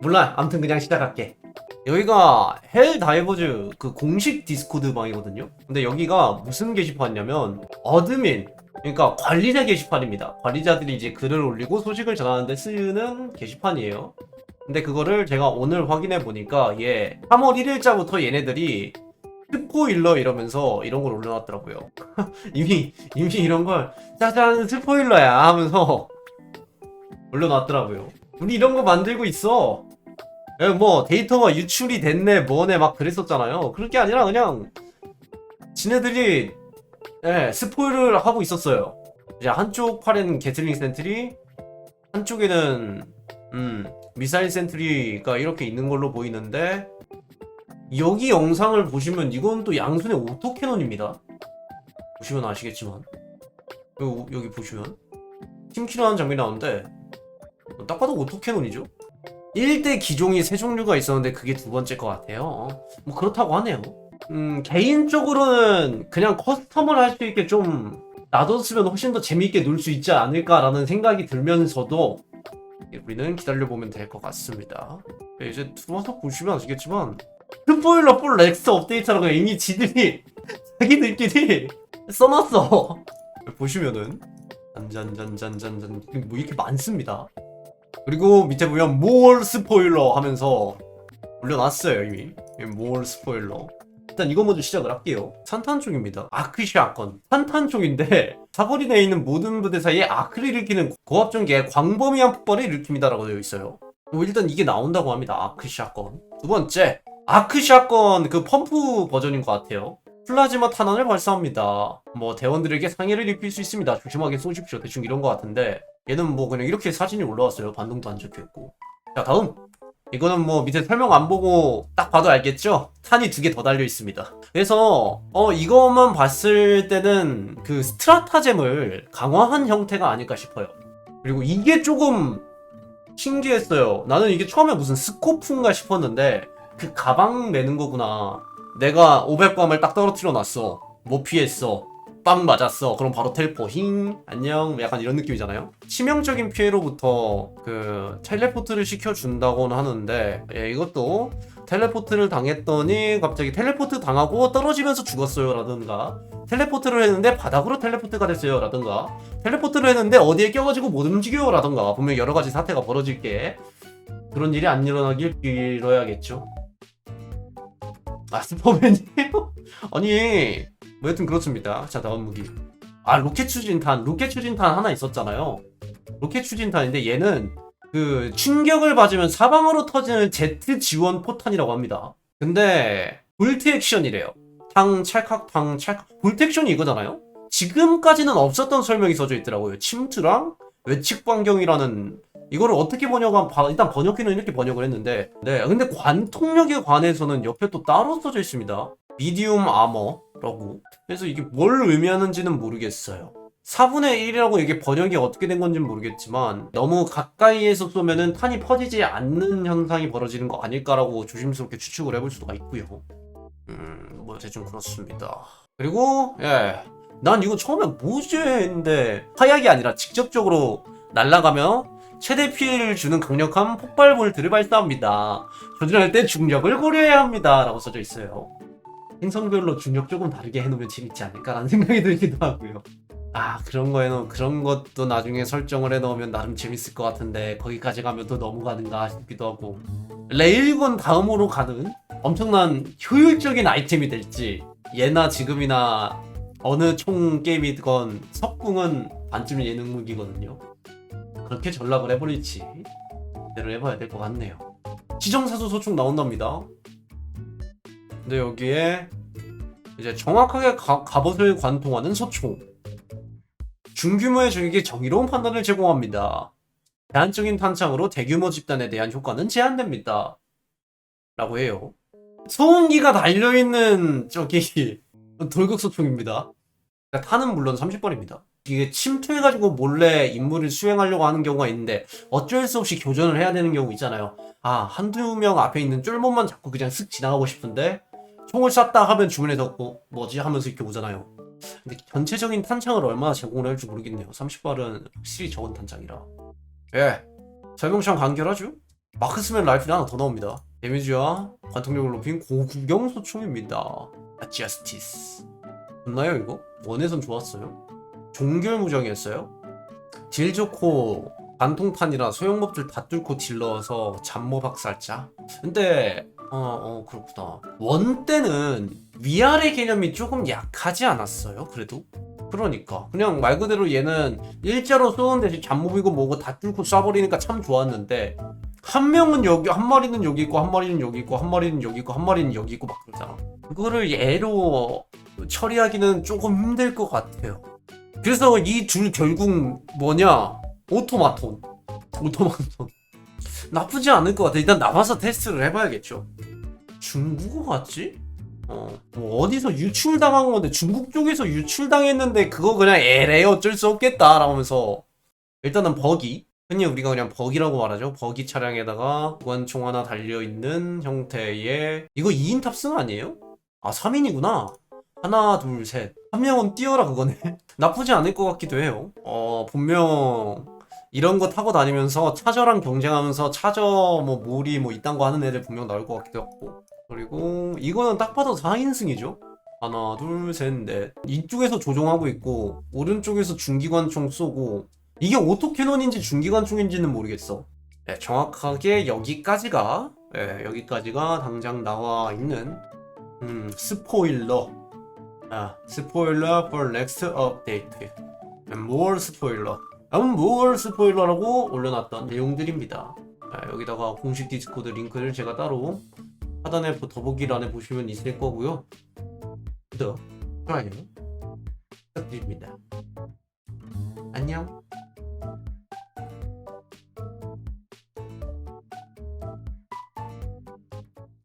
몰라. 아무튼 그냥 시작할게. 여기가 헬 다이버즈 그 공식 디스코드 방이거든요. 근데 여기가 무슨 게시판이냐면 어드민 그러니까 관리자 게시판입니다. 관리자들이 이제 글을 올리고 소식을 전하는데 쓰는 게시판이에요. 근데 그거를 제가 오늘 확인해 보니까 얘 3월 1일자부터 얘네들이 스포일러 이러면서 이런 걸 올려놨더라고요. 이미 이미 이런 걸 짜잔 스포일러야 하면서 올려놨더라고요. 우리 이런 거 만들고 있어. 예, 뭐 데이터가 유출이 됐네 뭐네 막 그랬었잖아요. 그럴 게 아니라 그냥 지네들이 예, 스포일을 하고 있었어요. 이제 한쪽 팔에는 게틀링 센트리, 한쪽에는 음, 미사일 센트리가 이렇게 있는 걸로 보이는데 여기 영상을 보시면 이건 또 양손의 오토캐논입니다. 보시면 아시겠지만 여기, 여기 보시면 팀킬하는 장면이 나오는데 딱 봐도 오토캐논이죠. 1대 기종이 세 종류가 있었는데 그게 두 번째 것 같아요. 뭐 그렇다고 하네요. 음, 개인적으로는 그냥 커스텀을 할 수 있게 좀 놔뒀으면 훨씬 더 재미있게 놀 수 있지 않을까라는 생각이 들면서도 우리는 기다려보면 될 것 같습니다. 네, 이제 들어와서 보시면 아시겠지만 스포일러 4 렉스 업데이트라고 이미 지들이 자기들끼리 써놨어. 보시면은 짠짠짠짠짠짠 뭐 이렇게 많습니다. 그리고 밑에 보면 more 스포일러 하면서 올려놨어요 이미. more 스포일러 일단 이거 먼저 시작을 할게요. 산탄 쪽입니다. 아크 샷건. 산탄 쪽인데 사거리 내에 있는 모든 부대 사이에 아크를 일으키는 고압 전기에 광범위한 폭발을 일으킵니다 라고 되어 있어요. 뭐 일단 이게 나온다고 합니다. 아크 샷건. 두 번째 아크 샷건 그 펌프 버전인 것 같아요. 플라즈마 탄환을 발사합니다. 뭐 대원들에게 상해를 입힐 수 있습니다. 조심하게 쏘십시오. 대충 이런 것 같은데 얘는 뭐 그냥 이렇게 사진이 올라왔어요. 반동도 안 적혀있고. 자, 다음. 이거는 뭐 밑에 설명 안 보고 딱 봐도 알겠죠? 탄이 두 개 더 달려 있습니다. 그래서 어 이것만 봤을 때는 그 스트라타젬을 강화한 형태가 아닐까 싶어요. 그리고 이게 조금 신기했어요. 나는 이게 처음에 무슨 스코프인가 싶었는데 그 가방 매는 거구나. 내가 500감을 딱 떨어뜨려 놨어. 못 피했어. 빵 맞았어. 그럼 바로 텔포 힝 안녕 뭐 약간 이런 느낌이잖아요. 치명적인 피해로부터 그 텔레포트를 시켜준다고는 하는데 예, 이것도 텔레포트를 당했더니 갑자기 텔레포트 당하고 떨어지면서 죽었어요 라든가 텔레포트를 했는데 바닥으로 텔레포트가 됐어요 라든가 텔레포트를 했는데 어디에 껴가지고 못 움직여요 라든가 분명 여러 가지 사태가 벌어질 게 그런 일이 안 일어나길 빌어야겠죠. 아 스포맨이에요? 아니 뭐 여튼 그렇습니다. 자 다음 무기. 아 로켓 추진탄, 로켓 추진탄 하나 있었잖아요. 로켓 추진탄인데 얘는 그 충격을 받으면 사방으로 터지는 제트 지원 포탄이라고 합니다. 근데 볼트 액션이래요. 탕 찰칵 탕 찰칵 볼트 액션이 이거잖아요. 지금까지는 없었던 설명이 써져 있더라고요. 침투랑 외측 반경이라는 이거를 어떻게 번역한 바- 일단 번역기는 이렇게 번역을 했는데 네 근데 관통력에 관해서는 옆에 또 따로 써져 있습니다. 미디움 아머 라고 그래서 이게 뭘 의미하는지는 모르겠어요. 4분의 1이라고 이게 번역이 어떻게 된 건지는 모르겠지만 너무 가까이에서 쏘면은 탄이 퍼지지 않는 현상이 벌어지는 거 아닐까라고 조심스럽게 추측을 해볼 수가 있고요. 음, 뭐 대충 그렇습니다. 그리고 예, 난 이거 처음에 했는데 화약이 아니라 직접적으로 날아가며 최대 피해를 주는 강력한 폭발 볼트를 발사합니다. 조준할 때 중력을 고려해야 합니다. 라고 써져 있어요. 행성별로 중력 조금 다르게 해놓으면 재밌지 않을까라는 생각이 들기도 하고요. 아 그런 거 해놓 그런 것도 나중에 설정을 해놓으면 나름 재밌을 것 같은데 거기까지 가면 또 넘어가는가 싶기도 하고 레일건 다음으로 가는 엄청난 효율적인 아이템이 될지 예나 지금이나 어느 총 게임이건 석궁은 반쯤 예능 무기거든요. 그렇게 전락을 해버릴지 대로 해봐야 될 것 같네요. 지정사수 소총 나온답니다. 근데 여기에 이제 정확하게 가, 갑옷을 관통하는 소총 중규모의 적에게 정의로운 판단을 제공합니다. 제한적인 탄창으로 대규모 집단에 대한 효과는 제한됩니다. 라고 해요. 소음기가 달려있는 저기 돌격소총입니다. 그러니까 탄은 물론 30발입니다. 이게 침투해가지고 몰래 임무를 수행하려고 하는 경우가 있는데 어쩔 수 없이 교전을 해야 되는 경우 있잖아요. 아 한두 명 앞에 있는 쫄몸만 잡고 그냥 슥 지나가고 싶은데 총을 쐈다 하면 주문에서 어, 뭐지 하면서 이렇게 오잖아요. 근데 전체적인 탄창을 얼마나 제공을 할지 모르겠네요. 30발은 확실히 적은 탄창이라. 예. 설명창 간결하죠? 마크스맨 라이플이 하나 더 나옵니다. 데미지와 관통력을 높인 고구경 소총입니다. 아지아스티스. 좋나요 이거? 원에선 좋았어요. 종결 무장이었어요. 딜 좋고 관통판이라 소형몹들 다 뚫고 딜러서 잠모 박살자. 근데 어, 어 그렇구나. 원 때는 위아래 개념이 조금 약하지 않았어요. 그래도? 그러니까. 그냥 말 그대로 얘는 일자로 쏘는 대신 잡몹이고 뭐고 다 뚫고 쏴버리니까 참 좋았는데 한 명은 여기 한 마리는 여기 있고 한 마리는 여기 있고 한 마리는 여기 있고 한 마리는 여기 있고 막 그러잖아. 그거를 얘로 처리하기는 조금 힘들 것 같아요. 그래서 이 둘 결국 뭐냐? 오토마톤. 오토마톤 나쁘지 않을 것 같아. 일단 나와서 테스트를 해봐야겠죠. 중국어 같지? 어, 뭐 어디서 유출당한 건데 중국 쪽에서 유출당했는데 그거 그냥 에레 어쩔 수 없겠다 라면서. 일단은 버기. 흔히 우리가 그냥 버기라고 말하죠. 버기 차량에다가 무관총 하나 달려있는 형태의 이거 2인 탑승 아니에요? 아 3인이구나. 하나 둘 셋 한 명은 뛰어라 그거네. 나쁘지 않을 것 같기도 해요. 어 분명 이런 거 타고 다니면서 차저랑 경쟁하면서 차저 뭐 몰이 뭐 이딴 거 하는 애들 분명 나올 것 같기도 하고 그리고 이거는 딱 봐도 4인승이죠? 하나, 둘, 셋, 넷. 이쪽에서 조종하고 있고, 오른쪽에서 중기관총 쏘고, 이게 오토캐논인지 중기관총인지는 모르겠어. 네, 정확하게 여기까지가, 네, 여기까지가 당장 나와 있는, 음, 스포일러. 아, 스포일러 for next update. more 스포일러. 아무 more 스포일러라고 올려놨던 내용들입니다. 아, 여기다가 공식 디스코드 링크를 제가 따로 하단에 더보기란에 보시면 있을 거고요. 구독, 좋아요 부탁드립니다. 안녕.